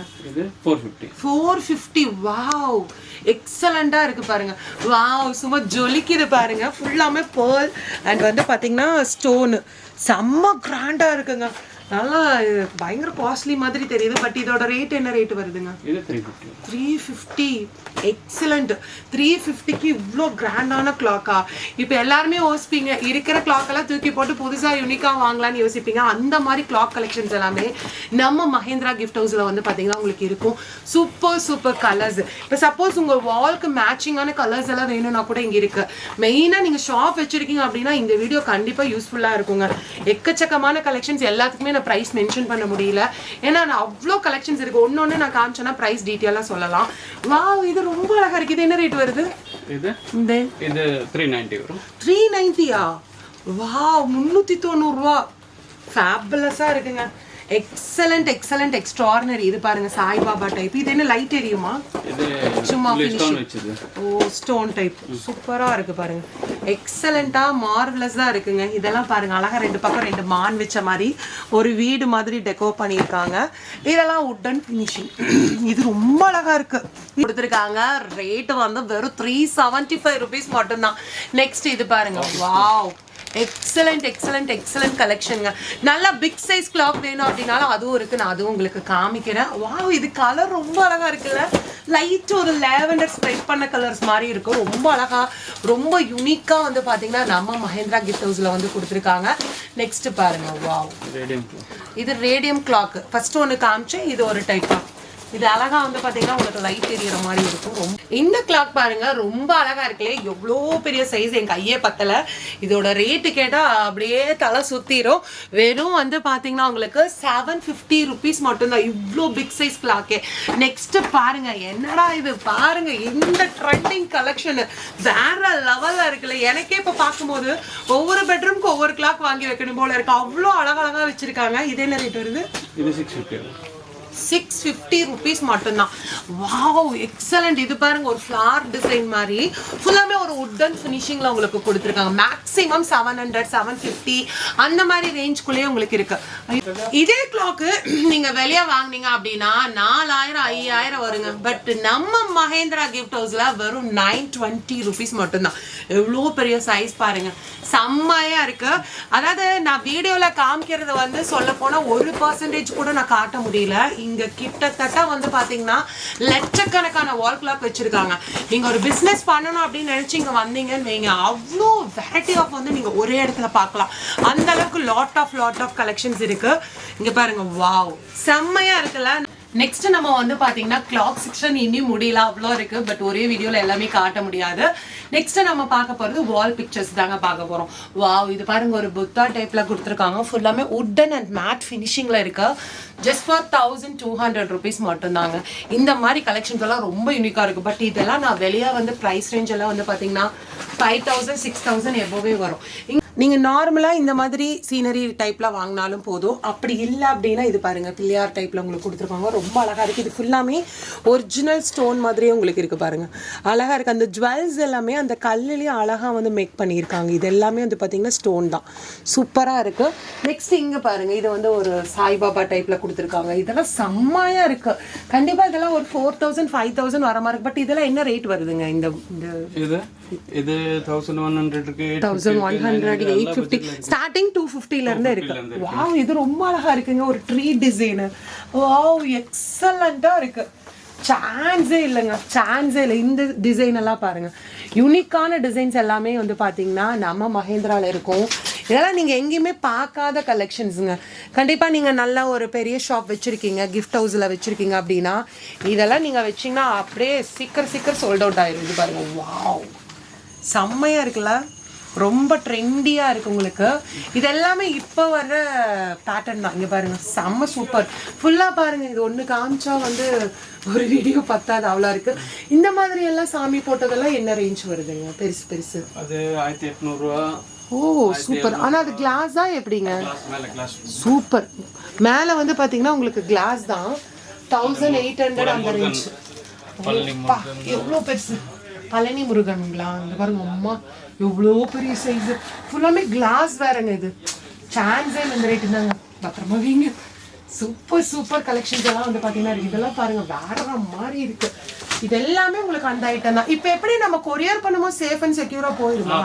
Four fifty four fifty wow எக்ஸலண்ட்டாக இருக்குது பாருங்கள் வாவ் சும்மா ஜொலிக்குது பாருங்க. ஃபுல்லாமே பேர்ல் அண்ட் வந்து பார்த்திங்கன்னா ஸ்டோனு செம்ம கிராண்டாக இருக்குங்க. நல்லா பயங்கர காஸ்ட்லி மாதிரி தெரியுது பட் இதோட ரேட் என்ன ரேட் வருதுங்க? இது three fifty three fifty excellent three ஃபிஃப்டிக்கு இவ்வளோ கிராண்டான கிளாக்கா இப்போ எல்லாருமே யோசிப்பீங்க இருக்கிற எல்லாம் தூக்கி போட்டு புதுசாக யூனிக்காக வாங்கலாம்னு யோசிப்பீங்க. அந்த மாதிரி கிளாக் கலெக்ஷன்ஸ் எல்லாமே நம்ம மஹேந்திரா கிஃப்ட் ஹவுஸில் வந்து பார்த்தீங்கன்னா உங்களுக்கு இருக்கும். சூப்பர் சூப்பர் கலர்ஸ் இப்போ சப்போஸ் உங்கள் வால்க்கு மேட்சிங்கான கலர்ஸ் எல்லாம் வேணும்னா கூட இங்கே இருக்கு. மெயினாக நீங்கள் ஷாப் வச்சிருக்கீங்க அப்படின்னா இந்த வீடியோ கண்டிப்பாக யூஸ்ஃபுல்லாக இருக்குங்க. எக்கச்சக்கமான கலெக்ஷன்ஸ் எல்லாத்துக்குமே நான் ப்ரைஸ் மென்ஷன் பண்ண முடியல. ஏன்னா நான் அவ்வளோ கலெக்ஷன்ஸ் இருக்கு. ஒன்று ஒன்று நான் காமிச்சேன்னா ப்ரைஸ் டீட்டெயிலாக சொல்லலாம். வாவ் இது ரொம்ப அழகா இருக்கு. இது என்ன ரேட் வருது? இது? இந்த? இது த்ரீ நைன்ட்டி வரும். த்ரீ நைன்ட்டியா வாவ் முந்நூற்றி தொண்ணூறுரூவா ஃபேபுலஸாக இருக்குங்க. எக்ஸலண்ட் எக்ஸலண்ட் எக்ஸ்ட்ரார்னரி இது பாருங்க சாய்பாபா டைப் இது என்ன லைட் எரியுமா? சும்மா ஓ ஸ்டோன் டைப் சூப்பரா இருக்கு பாருங்க. எக்ஸலண்டா மார்வலஸா இருக்குங்க. இதெல்லாம் பாருங்க அழகா ரெண்டு பக்கம் ரெண்டு மான் வச்ச மாதிரி ஒரு வீடு மாதிரி டெக்கோ பண்ணியிருக்காங்க. இதெல்லாம் உட்டன் ஃபினிஷிங் இது ரொம்ப அழகா இருக்கு. கொடுத்துருக்காங்க. ரேட் வந்து வெறும் த்ரீ செவன்டி ஃபைவ் ருபீஸ் மட்டும்தான். நெக்ஸ்ட் இது பாருங்க. வாவ் எக்ஸலண்ட் எக்ஸலண்ட் எக்ஸலண்ட் கலெக்ஷனுங்க நல்லா பிக் சைஸ் கிளாக் வேணும் அப்படின்னாலும் அதுவும் இருக்கு. நான் அதுவும் உங்களுக்கு காமிக்கிறேன். வாவ் இது கலர் ரொம்ப அழகா இருக்குல்ல. லைட் ஒரு லேவெண்டர் ஸ்ப்ரெட் பண்ண கலர்ஸ் மாதிரி இருக்கும் ரொம்ப அழகா ரொம்ப யூனிக்கா வந்து பாத்தீங்கன்னா நம்ம மஹேந்திரா கிஃப்ட் ஹவுஸ்ல வந்து கொடுத்துருக்காங்க. நெக்ஸ்ட் பாருங்க. வாவ் ரேடியம் இது ரேடியம் கிளாக் ஃபர்ஸ்ட் ஒன்று காமிச்சேன். இது ஒரு டைப்பா இது அழகா வந்து பாத்தீங்கன்னா உங்களுக்கு லைட் தெரியிற மாதிரி இருக்கும். ரொம்ப இந்த கிளாக் பாருங்க ரொம்ப அழகா இருக்குல்ல. எவ்வளோ பெரிய சைஸ் என் கையே பத்தல. இதோட ரேட்டு கேட்டா அப்படியே தலை சுத்திரும். வெறும் வந்து பாத்தீங்கன்னா உங்களுக்கு செவன் ஃபிஃப்டி ருபீஸ் மட்டும்தான். இவ்வளோ பிக் சைஸ் கிளாக்கே நெக்ஸ்ட் பாருங்க என்னடா இது? பாருங்க இந்த ட்ரெண்டிங் கலெக்ஷன் வேற லெவல்ல இருக்குல்ல. எனக்கே இப்ப பார்க்கும்போது ஒவ்வொரு பெட்ரூம்க்கு ஒவ்வொரு கிளாக் வாங்கி வைக்கணும் போல இருக்கு. அவ்வளோ அழகழகா வச்சிருக்காங்க. இது என்ன ரேட் வருது? இது six fifty six fifty rupees மட்டும்தான். வாவ் எக்ஸலண்ட் இது பாருங்க ஒரு ஃப்ளார் டிசைன் மாதிரி. ஃபுல்லாமே ஒரு உட்டன் ஃபினிஷிங்ல உங்களுக்கு கொடுத்துருக்காங்க. Maximum seven hundred seven fifty அந்த மாதிரி ரேஞ்ச்குள்ளேயே உங்களுக்கு இருக்கு. இதே கிளாக்கு நீங்க வெளியே வாங்குனீங்க அப்படின்னா நாலாயிரம் ஐயாயிரம் வருங்க. பட் நம்ம மகேந்திரா கிஃப்ட் ஹவுஸ்ல வெறும் நைன் டுவெண்ட்டி ருபீஸ் மட்டும்தான். எவ்வளோ பெரிய சைஸ் பாருங்க. செம்மையாக இருக்கு. அதாவது நான் வீடியோவில் காமிக்கிறது வந்து சொல்ல போனால் ஒரு பர்சன்டேஜ் கூட நான் காட்ட முடியல. இங்கே கிட்டத்தட்ட வந்து பார்த்தீங்கன்னா லட்சக்கணக்கான வால் கிளாக் வச்சுருக்காங்க. நீங்கள் ஒரு பிஸ்னஸ் பண்ணணும் அப்படின்னு நினச்சி இங்கே வந்தீங்கன்னு வைங்க. அவ்வளோ வெரைட்டி ஆஃப் வந்து நீங்கள் ஒரே இடத்துல பார்க்கலாம். அந்த அளவுக்கு lot of lot of collections இருக்குது இங்கே பாருங்கள் வாவ் செம்மையாக இருக்குல்ல? நெக்ஸ்ட் நம்ம வந்து பாத்தீங்கன்னா கிளாக் செக்ஷன் இன்னும் முடியல அவ்வளோ இருக்கு. பட் ஒரே வீடியோவில் எல்லாமே காட்ட முடியாது. நெக்ஸ்ட் நம்ம பார்க்க போகிறது வால் பிக்சர்ஸ் தாங்க பார்க்க போகிறோம் வாவ் இது பாருங்க ஒரு புத்தா டைப்ல கொடுத்துருக்காங்க. ஃபுல்லாமே உட்டன் அண்ட் மேட் ஃபினிஷிங்ல இருக்கு. Just for thousand two hundred rupees மட்டும்தாங்க. இந்த மாதிரி கலெக்ஷன்ஸ் எல்லாம் ரொம்ப யூனிக்காக இருக்கு. பட் இதெல்லாம் நான் வெளியே வந்து ப்ரைஸ் ரேஞ்ச் எல்லாம் வந்து பார்த்தீங்கன்னா ஃபைவ் தௌசண்ட் சிக்ஸ் தௌசண்ட் எவ்வளவே வரும். நீங்கள் நார்மலாக இந்த மாதிரி சீனரி டைப்ல வாங்கினாலும் போதும். அப்படி இல்லை அப்படின்னா இது பாருங்கள் பிள்ளையார் டைப்பில் உங்களுக்கு கொடுத்துருக்காங்க ரொம்ப அழகாக இருக்குது இது ஃபுல்லாமே ஒரிஜினல் ஸ்டோன் மாதிரியே உங்களுக்கு இருக்குது பாருங்கள் அழகாக இருக்குது அந்த ஜுவல்ஸ் எல்லாமே அந்த கல்லுலேயே அழகாக வந்து மேக் பண்ணியிருக்காங்க. இது எல்லாமே வந்து பார்த்திங்கன்னா ஸ்டோன் தான். சூப்பராக இருக்குது நெக்ஸ்ட் இங்கே பாருங்கள் இது வந்து ஒரு சாய்பாபா டைப்பில் கொடுத்துருக்காங்க. இதெல்லாம் செம்மையாக இருக்குது கண்டிப்பாக இதெல்லாம் ஒரு ஃபோர் தௌசண்ட் ஃபைவ் தௌசண்ட் வர மாதிரி இருக்குது பட் இதெல்லாம் என்ன ரேட் வருதுங்க? இந்த இந்த இது? இது தௌசண்ட் ஒன் ஹண்ட்ரட் இருக்கு thousand one hundred eight fifty starting two ஃபிஃப்டில இருந்து இருக்கு. வாவ் இது ரொம்ப அழகா இருக்குங்க. ஒரு ட்ரீ டிசைனு வாவ் எக்ஸலண்டா இருக்கு. சான்ஸே இல்லைங்க. சான்ஸே இல்லை. இந்த டிசைன் எல்லாம் பாருங்க. யூனிக்கான டிசைன்ஸ் எல்லாமே வந்து பாத்தீங்கன்னா நம்ம மகேந்திரால இருக்கும். இதெல்லாம் நீங்க எங்கேயுமே பார்க்காத கலெக்ஷன்ஸுங்க கண்டிப்பா நீங்க நல்ல ஒரு பெரிய ஷாப் வச்சிருக்கீங்க கிஃப்ட் ஹவுஸ்ல வச்சிருக்கீங்க அப்படின்னா இதெல்லாம் நீங்க வச்சீங்கன்னா அப்படியே சீக்கிரம் சீக்கிரம் சோல்ட் அவுட் ஆயிரும் இது பாருங்க. வாவ் செம்மையா இருக்குல்ல? ரொம்ப ட்ரெண்டியாக இருக்கு உங்களுக்கு. இது எல்லாமே இப்போ வர்ற பேட்டர்ன் தான். இங்கே பாருங்க செம்ம சூப்பர் ஃபுல்லாக பாருங்க இது ஒன்று காமிச்சா வந்து ஒரு வீடியோ பத்தாது அவ்வளோ இருக்கு. இந்த மாதிரி எல்லாம் சாமி போட்டதெல்லாம் என்ன ரேஞ்ச் வருதுங்க? பெருசு பெருசு. அது ஆயிரத்தி எட்நூறுரூவா ஓ சூப்பர் ஆனால் அது கிளாஸ் தான் எப்படிங்க? சூப்பர் மேலே வந்து பார்த்தீங்கன்னா உங்களுக்கு கிளாஸ் தான். தௌசண்ட் எயிட் ஹண்ட்ரட் அந்த ரேஞ்ச் எவ்வளோ பெருசு. பழனி முருகனுங்களா இந்த பாருங்க அம்மா எவ்வளோ பெரிய சைஸ் ஃபுல்லாமே கிளாஸ் வேறங்க இது. சான்ஸே இந்த ரேட்டு தாங்க பத்திரமா வீங்க. சூப்பர் சூப்பர் கலெக்ஷன்ஸ் எல்லாம் வந்து பார்த்தீங்கன்னா இதெல்லாம் பாருங்க வேற மாதிரி இருக்கு. இது எல்லாமே உங்களுக்கு அந்த ஐட்டம் தான். இப்போ எப்படி நம்ம கொரியர் பண்ணும்போது சேஃப் அண்ட் செக்யூரா போயிருமா?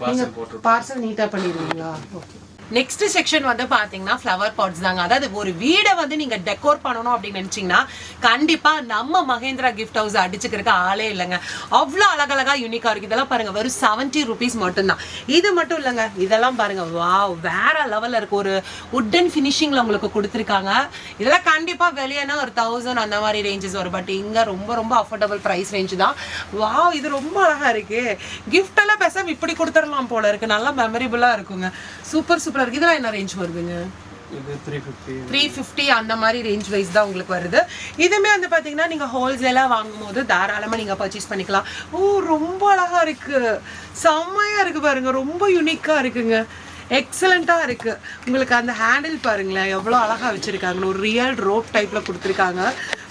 பார்சல் போட்டு பார்சல் நீட்டா பண்ணிடுவீங்களா? ஓகே நெக்ஸ்ட் செக்ஷன் வந்து பார்த்தீங்கன்னா ஃப்ளவர் பாட்ஸ் தாங்க. அதாவது ஒரு வீடை வந்து நீங்கள் டெக்கோர் பண்ணணும் அப்படின்னு நினச்சிங்கன்னா கண்டிப்பாக நம்ம மகேந்திரா கிஃப்ட் ஹவுஸ் அடிச்சுக்கிறக்கு ஆளே இல்லைங்க. அவ்வளோ அழகழகா யூனிக்காக இருக்குது இதெல்லாம் பாருங்க வெறும் செவன்ட்டி ருபீஸ் மட்டும்தான். இது மட்டும் இல்லைங்க. இதெல்லாம் பாருங்க வாவ் வேற லெவலில் இருக்குது ஒரு உட்டன் ஃபினிஷிங்கில் உங்களுக்கு கொடுத்துருக்காங்க. இதெல்லாம் கண்டிப்பாக வெளியேனா ஒரு தௌசண்ட் அந்த மாதிரி ரேஞ்சஸ் வரும். பட் இங்கே ரொம்ப ரொம்ப அஃபோர்டபுள் ப்ரைஸ் ரேஞ்ச் தான். வாவ் இது ரொம்ப அழகாக இருக்குது கிஃப்டெல்லாம் பேசாமல் பேசாம இப்படி கொடுத்துடலாம் போல இருக்குது நல்லா மெமரபுளாக இருக்குங்க. சூப்பர் சூப்பர் இருக்கு. இதெல்லாம் என்ன ரேஞ்ச் வருதுங்க? த்ரீ ஃபிஃப்டி அந்த மாதிரி ரேஞ்ச் வைஸ் தான் உங்களுக்கு வருது. இதுவுமே வந்து பார்த்தீங்கன்னா நீங்கள் ஹோல்சேலாக வாங்கும்போது தாராளமாக நீங்கள் பர்ச்சேஸ் பண்ணிக்கலாம். ஓ ரொம்ப அழகா இருக்கு. செம்மையா இருக்கு பாருங்க. ரொம்ப யூனிக்காக இருக்குங்க. எக்ஸலண்ட்டாக இருக்குது உங்களுக்கு அந்த ஹேண்டில் பாருங்களேன் எவ்வளோ அழகாக வச்சுருக்காங்கன்னு ஒரு ரியல் ரோப் டைப்பில் கொடுத்துருக்காங்க.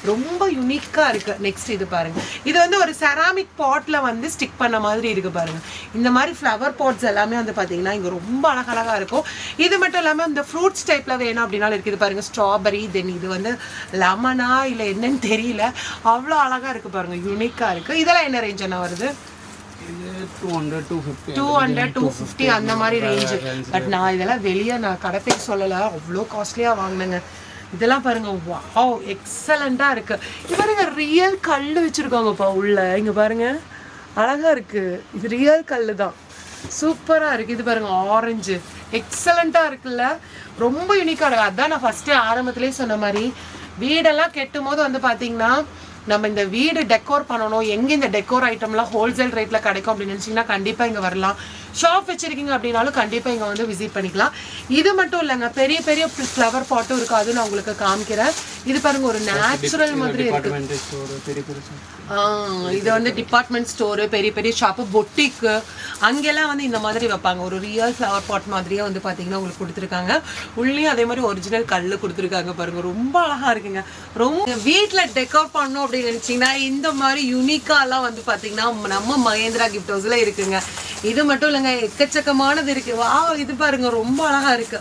ரொம்ப யூனிக்காக இருக்குது நெக்ஸ்ட் இது பாருங்கள் இது வந்து ஒரு செராமிக் பாட்டில் வந்து ஸ்டிக் பண்ண மாதிரி இருக்குது பாருங்கள் இந்த மாதிரி ஃப்ளவர் பாட்ஸ் எல்லாமே வந்து பார்த்தீங்கன்னா இங்கே ரொம்ப அழகழகாக இருக்கும். இது மட்டும் இல்லாமல் இந்த ஃப்ரூட்ஸ் டைப்பில் வேணும் அப்படின்னாலும் இருக்குது பாருங்கள் ஸ்ட்ராபெரி தென் இது வந்து லெமனா இல்லை என்னன்னு தெரியல. அவ்வளோ அழகாக இருக்குது பாருங்கள் யூனிக்காக இருக்குது இதெல்லாம் என்ன ரேஞ்ச் என்ன வருது? Two hundred two fifty two hundred two fifty அந்த மாதிரி ரேஞ்சு பட் நான் இதெல்லாம் வெளியே நான் கடை பேர் சொல்லலை. அவ்வளோ காஸ்ட்லியாக வாங்கினேங்க. இதெல்லாம் பாருங்க. வாவ் எக்ஸலண்ட்டாக இருக்கு. இது பாருங்க ரியல் கல் வச்சுருக்காங்கப்பா உள்ள. இங்கே பாருங்க. அழகா இருக்கு. இது ரியல் கல் தான். சூப்பராக இருக்கு. இது பாருங்க ஆரஞ்சு எக்ஸலண்ட்டாக இருக்குல்ல. ரொம்ப யூனிக்காக இருக்கு. அதான் நான் ஃபஸ்ட்டு ஆரம்பத்திலே சொன்ன மாதிரி. வீடெல்லாம் கெட்டும் போது வந்து பார்த்தீங்கன்னா நம்ம இந்த வீடு டெக்கோர் பண்ணணும் எங்க இந்த டெக்கோர் ஐட்டம்லாம் ஹோல்சேல் ரேட்ல கிடைக்கும் அப்படின்னு நினைச்சீங்கன்னா கண்டிப்பா இங்க வரலாம். ஷாப் வச்சிருக்கீங்க அப்படின்னாலும் கண்டிப்பா இங்க வந்து விசிட் பண்ணிக்கலாம். இது மட்டும் இல்லைங்க பெரிய பெரிய ஃப்ளவர் பாட்டும் இருக்கு. அது நான் உங்களுக்கு காமிக்கிறேன். இது பாருங்க ஒரு நேச்சுரல் மாதிரி இருக்கு. டிபார்ட்மெண்ட் ஸ்டோர் பெரிய பெரிய ஆ, இது வந்து டிபார்ட்மெண்ட் ஸ்டோரு பெரிய பெரிய ஷாப்பு பொட்டிக்கு அங்கெல்லாம் வந்து இந்த மாதிரி வைப்பாங்க. ஒரு ரியல் ஃப்ளவர் பாட் மாதிரியே வந்து பார்த்தீங்கன்னா உங்களுக்கு கொடுத்துருக்காங்க. உள்ளேயும் அதே மாதிரி ஒரிஜினல் கல் கொடுத்துருக்காங்க பாருங்க. ரொம்ப அழகா இருக்குங்க. ரொம்ப வீட்டில் டெக்கோர் பண்ணணும் அப்படின்னு நினச்சிங்கன்னா இந்த மாதிரி யூனிக்காலாம் வந்து பார்த்தீங்கன்னா நம்ம மகேந்திரா கிஃப்ட் ஹவுஸில் இருக்குங்க. இது மட்டும் இல்லைங்க எக்கச்சக்கமானது இருக்கு. வா இது பாருங்க ரொம்ப அழகா இருக்கு.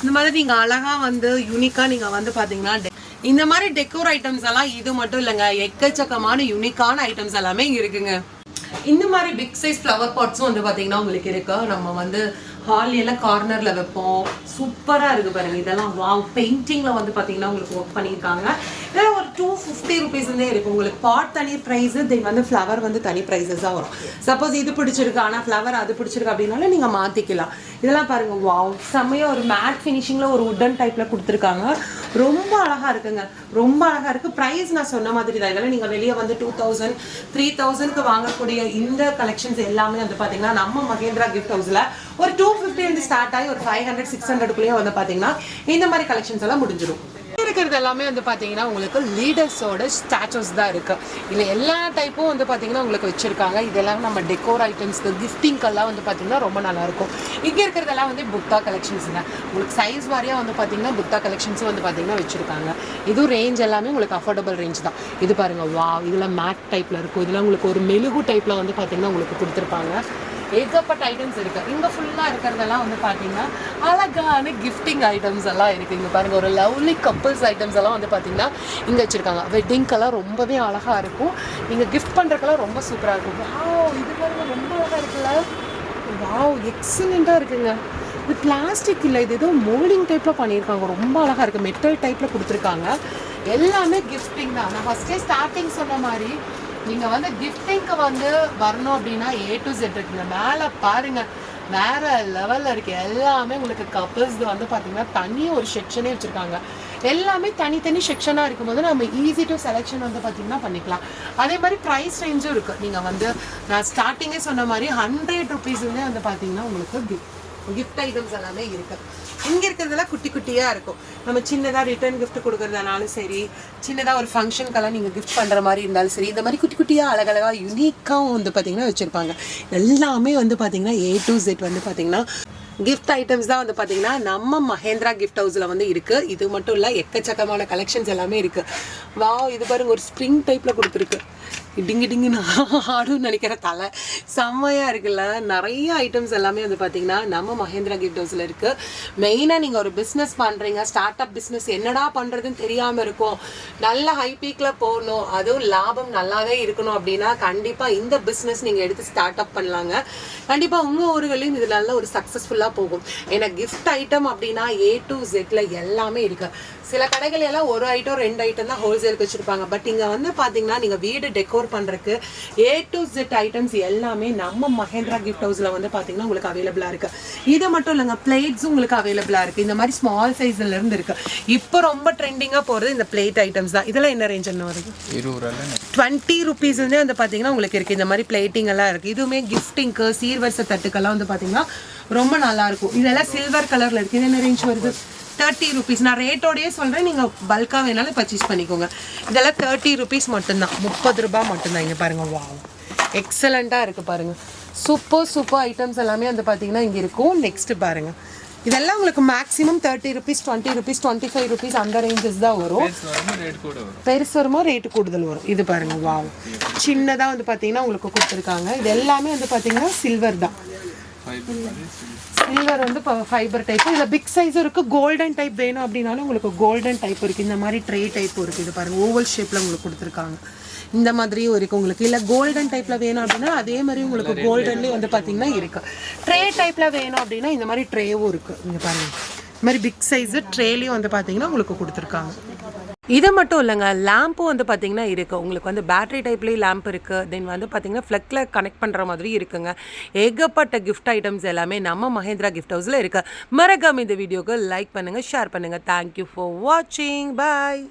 இந்த மாதிரி நீங்க அழகா வந்து யூனிக்கா நீங்க வந்து பாத்தீங்கன்னா இந்த மாதிரி டெக்கோர் ஐட்டம்ஸ் எல்லாம் இது மட்டும் இல்லைங்க. எக்கச்சக்கமான யூனிக்கான ஐட்டம்ஸ் எல்லாமே இங்க இருக்குங்க. இந்த மாதிரி பிக் சைஸ் ஃப்ளவர் பாட்ஸும் வந்து பாத்தீங்கன்னா உங்களுக்கு இருக்கு. நம்ம வந்து ஹால் எல்லாம் கார்னர்ல வைப்போம். சூப்பரா இருக்கு பாருங்க. இதெல்லாம் வாவ் பெயிண்டிங்ல வந்து பாத்தீங்கன்னா உங்களுக்கு ஒர்க் பண்ணியிருக்காங்க. டூ ஃபிஃப்டி ருபீஸ்லேருந்தே இருக்குது உங்களுக்கு பாட் தனி ப்ரைஸு தென் வந்து ஃப்ளவர் வந்து தனி ப்ரைஸஸாக வரும். சப்போஸ் இது பிடிச்சிருக்கு ஆனால் ஃப்ளவர் அது பிடிச்சிருக்கு அப்படின்னாலும் நீங்கள் மாற்றிக்கலாம் இதெல்லாம் பாருங்கள் வாவ் செம்மையாக ஒரு மேட் ஃபினிஷிங்கில் ஒரு உட்டன் டைப்பில் கொடுத்துருக்காங்க. ரொம்ப அழகாக இருக்குங்க. ரொம்ப அழகாக இருக்குது ப்ரைஸ் நான் சொன்ன மாதிரி தான். இதெல்லாம் நீங்கள் வெளியே வந்து டூ தௌசண்ட் த்ரீ தௌசண்ட்க்கு வாங்கக்கூடிய இந்த கலெக்ஷன்ஸ் எல்லாமே வந்து பார்த்தீங்கன்னா நம்ம மகேந்திரா கிஃப்ட் ஹவுஸில் ஒரு டூ ஃபிஃப்டிலேருந்து ஸ்டார்ட் ஆகி ஒரு ஃபைவ் ஹண்ட்ரட் சிக்ஸ் ஹண்ட்ரட்குள்ளேயே வந்து பார்த்தீங்கன்னா இந்த மாதிரி கலெக்ஷன்ஸ் எல்லாம் முடிஞ்சிடும் இருக்கிறது எல்லாமே வந்து பார்த்தீங்கன்னா உங்களுக்கு லீடர்ஸோட ஸ்டாச்சஸ் தான் இருக்குது இல்லை எல்லா டைப்பும் வந்து பார்த்தீங்கன்னா உங்களுக்கு வச்சுருக்காங்க. இதெல்லாம் நம்ம டெக்கோர் ஐட்டம்ஸ்க்கு கிஃப்டிங்கெல்லாம் வந்து பார்த்தீங்கன்னா ரொம்ப நல்லாயிருக்கும். இங்கே இருக்கிறதெல்லாம் வந்து புத்தா கலெக்ஷன்ஸ் தான். உங்களுக்கு சைஸ் வாரியாக வந்து பார்த்தீங்கன்னா புத்தா கலெக்ஷன்ஸும் வந்து பார்த்தீங்கன்னா வச்சுருக்காங்க. இதுவும் ரேஞ்ச் எல்லாமே உங்களுக்கு அஃபோர்டபுள் ரேஞ்ச் தான். இது பாருங்கள் வா இதில் மேட் டைப்பில் இருக்கும். இதெல்லாம் உங்களுக்கு ஒரு மெழுகு டைப்பில் வந்து பார்த்தீங்கன்னா உங்களுக்கு கொடுத்துருப்பாங்க. ஏகப்பட்ட ஐட்டம்ஸ் இருக்குது இங்கே ஃபுல்லாக இருக்கிறதெல்லாம் வந்து பார்த்தீங்கன்னா அழகான கிஃப்டிங் ஐட்டம்ஸ் எல்லாம் இருக்குது இங்கே பாருங்கள் ஒரு லவ்லி கப்புள்ஸ் ஐட்டம்ஸ் எல்லாம் வந்து பார்த்தீங்கன்னா இங்கே வச்சுருக்காங்க. வெட்டிங்கெல்லாம் ரொம்பவே அழகாக இருக்கும். இங்கே கிஃப்ட் பண்ணுறக்கெல்லாம் ரொம்ப சூப்பராக இருக்கும். வாவ் இது பாருங்கள் ரொம்ப அழகாக இருக்குல்ல? வாவ் எக்ஸலண்ட்டாக இருக்குங்க. இது பிளாஸ்டிக் இல்லை இது ஏதோ மோல்டிங் டைப்பில் பண்ணியிருக்காங்க. ரொம்ப அழகாக இருக்குது மெட்டல் டைப்பில் கொடுத்துருக்காங்க. எல்லாமே கிஃப்டிங் தான். நான் ஃபஸ்ட்டே ஸ்டார்டிங் சொன்ன மாதிரி நீங்கள் வந்து கிஃப்டிங்க்கு வந்து வரணும் அப்படின்னா ஏ டு செட் இருக்குங்க. மேலே பாருங்கள் வேற லெவலில் இருக்கு. எல்லாமே உங்களுக்கு கப்பிள்ஸ் வந்து பார்த்தீங்கன்னா தனி ஒரு செக்ஷனே வச்சுருக்காங்க. எல்லாமே தனித்தனி செக்ஷனாக இருக்கும்போது நம்ம ஈஸி டு செலெக்ஷன் வந்து பார்த்தீங்கன்னா பண்ணிக்கலாம். அதே மாதிரி ப்ரைஸ் ரேஞ்சும் இருக்குது நீங்கள் வந்து நான் ஸ்டார்டிங்கே சொன்ன மாதிரி ஹண்ட்ரட் ருபீஸ்லேருந்தே வந்து பார்த்தீங்கன்னா உங்களுக்கு கிஃப்ட் ஐட்டம்ஸ் எல்லாமே இருக்கு. இங்கே இருக்கிறதெல்லாம் குட்டி குட்டியாக இருக்கும். நம்ம சின்னதாக ரிட்டர்ன் கிஃப்ட் கொடுக்குறதுனாலும் சரி சின்னதாக ஒரு ஃபங்க்ஷனுக்கெல்லாம் நீங்கள் கிஃப்ட் பண்ணுற மாதிரி இருந்தாலும் சரி இந்த மாதிரி குட்டி குட்டியாக அழகழகாக யூனிக்காகவும் வந்து பார்த்திங்கன்னா வச்சுருப்பாங்க. எல்லாமே வந்து பார்த்திங்கன்னா ஏ டு ஜெட் வந்து பார்த்திங்கன்னா கிஃப்ட் ஐட்டம்ஸ் தான் வந்து பார்த்தீங்கன்னா நம்ம மஹேந்திரா கிஃப்ட் ஹவுஸில் வந்து இருக்குது இது மட்டும் இல்லை எக்கச்சக்கமான கலெக்ஷன்ஸ் எல்லாமே இருக்குது வா இது பாருங்க ஒரு ஸ்ப்ரிங் டைப்பில் கொடுத்துருக்கு. டிங்கு டிங்குன்னு ஆடுன்னு நினைக்கிற தலை. செம்மையாக இருக்குல்ல. நிறைய ஐட்டம்ஸ் எல்லாமே வந்து பார்த்தீங்கன்னா நம்ம மகேந்திரா கிஃப்ட் ஹவுஸில் இருக்குது மெயினாக நீங்கள் ஒரு பிஸ்னஸ் பண்ணுறீங்க ஸ்டார்ட் அப் பிஸ்னஸ் என்னடா பண்ணுறதுன்னு தெரியாமல் இருக்கும். நல்ல ஹை பீக்கில் போகணும். அதுவும் லாபம் நல்லாவே இருக்கணும் அப்படின்னா கண்டிப்பாக இந்த பிஸ்னஸ் நீங்கள் எடுத்து ஸ்டார்ட் அப் பண்ணலாங்க. கண்டிப்பாக உங்கள் ஊர்களையும் இது நல்ல ஒரு சக்ஸஸ்ஃபுல்லாக போகும். ஏன்னா கிஃப்ட் ஐட்டம் அப்படின்னா ஏ டு ஜெட்டில் எல்லாமே இருக்குது சில கடைகள் எல்லாம் ஒரு ஐட்டம் ரெண்டு ஐட்டம் தான் ஹோல்சேலுக்கு வச்சுருப்பாங்க. பட் இங்கே வந்து பார்த்தீங்கன்னா நீங்கள் வீடு டெக்கோர் பண்றதுக்கு ஏ டு ஜெட் ஐட்டம்ஸ் எல்லாமே நம்ம மஹேந்திரா கிஃப்ட் ஹவுஸ்ல வந்து பாத்தீங்கன்னா உங்களுக்கு அவைலபிளா இருக்கு. இது மட்டும் இல்லைங்க பிளேட்ஸும் உங்களுக்கு அவைலபிளா இருக்கு. இந்த மாதிரி ஸ்மால் சைஸ்ல இருந்து இருக்கு. இப்போ ரொம்ப ட்ரெண்டிங்கா போறது இந்த பிளேட் ஐட்டம்ஸ் தான். இதெல்லாம் என்ன ரேஞ்ச் என்ன? வருது டுவெண்ட்டி ருபீஸ்லேருந்தே வந்து பார்த்தீங்கன்னா உங்களுக்கு இருக்குது இந்த மாதிரி பிளேட்டிங் எல்லாம் இருக்குது இதுவுமே கிஃப்டிங்க்கு சீர்வரிசை தட்டுக்கெல்லாம் வந்து பார்த்தீங்கன்னா ரொம்ப நல்லா இருக்கும். இதெல்லாம் சில்வர் கலரில் இருக்குது இது என்ன ரேஞ்ச் வருது? தேர்ட்டி ருபீஸ் நான் ரேட்டோடயே சொல்கிறேன் நீங்கள் பல்காக வேணாலும் பர்ச்சேஸ் பண்ணிக்கோங்க. இதெல்லாம் தேர்ட்டி ருபீஸ் மட்டும்தான். முப்பது ரூபாய் மட்டும்தான். இங்கே பாருங்கள் வா எக்ஸலண்ட்டாக இருக்குது பாருங்கள் சூப்பர் சூப்பர் ஐட்டம்ஸ் எல்லாமே வந்து பார்த்தீங்கன்னா இங்கே இருக்கும். நெக்ஸ்ட்டு பாருங்கள் இதெல்லாம் உங்களுக்கு maximum thirty rupees twenty rupees twenty five rupees அந்த ரேஞ்சஸ் தான் வரும். பெருசு வருமோ ரேட்டு கூடுதல் வரும். இது பாருங்க. வாவ் சின்னதாக வந்து பார்த்தீங்கன்னா உங்களுக்கு கொடுத்துருக்காங்க. இது எல்லாமே வந்து பார்த்தீங்கன்னா சில்வர் தான். சில்வர் வந்து இப்போ ஃபைபர் டைப் இதில் பிக் சைஸும் இருக்குது கோல்டன் டைப் வேணும் அப்படின்னாலும் உங்களுக்கு கோல்டன் டைப் இருக்குது இந்த மாதிரி ட்ரே டைப்பும் இருக்குது இது பாருங்கள் ஓவல் ஷேப்பில் உங்களுக்கு கொடுத்துருக்காங்க. இந்த மாதிரியும் இருக்குது உங்களுக்கு. இல்லை கோல்டன் டைப்பில் வேணும் அப்படின்னா அதே மாதிரி உங்களுக்கு கோல்டன்லேயும் வந்து பார்த்தீங்கன்னா இருக்குது ட்ரே டைப்பில் வேணும் அப்படின்னா இந்த மாதிரி ட்ரேவும் இருக்குது இங்கே பாருங்கள் இந்த மாதிரி பிக் சைஸு ட்ரேலையும் வந்து பார்த்தீங்கன்னா உங்களுக்கு கொடுத்துருக்காங்க. இது மட்டும் இல்லைங்க லேம்பும் வந்து பார்த்தீங்கன்னா இருக்குது உங்களுக்கு வந்து பேட்டரி டைப்லேயும் லேம்ப் இருக்குது தென் வந்து பார்த்தீங்கன்னா ஃப்ளக்கில் கனெக்ட் பண்ணுற மாதிரி இருக்குங்க. ஏகப்பட்ட கிஃப்ட் ஐட்டம்ஸ் எல்லாமே நம்ம மஹேந்திரா கிஃப்ட் ஹவுஸில் இருக்குது மறக்காம இந்த வீடியோக்கு லைக் பண்ணுங்கள் ஷேர் பண்ணுங்கள் தேங்க்யூ ஃபார் வாட்சிங் பாய்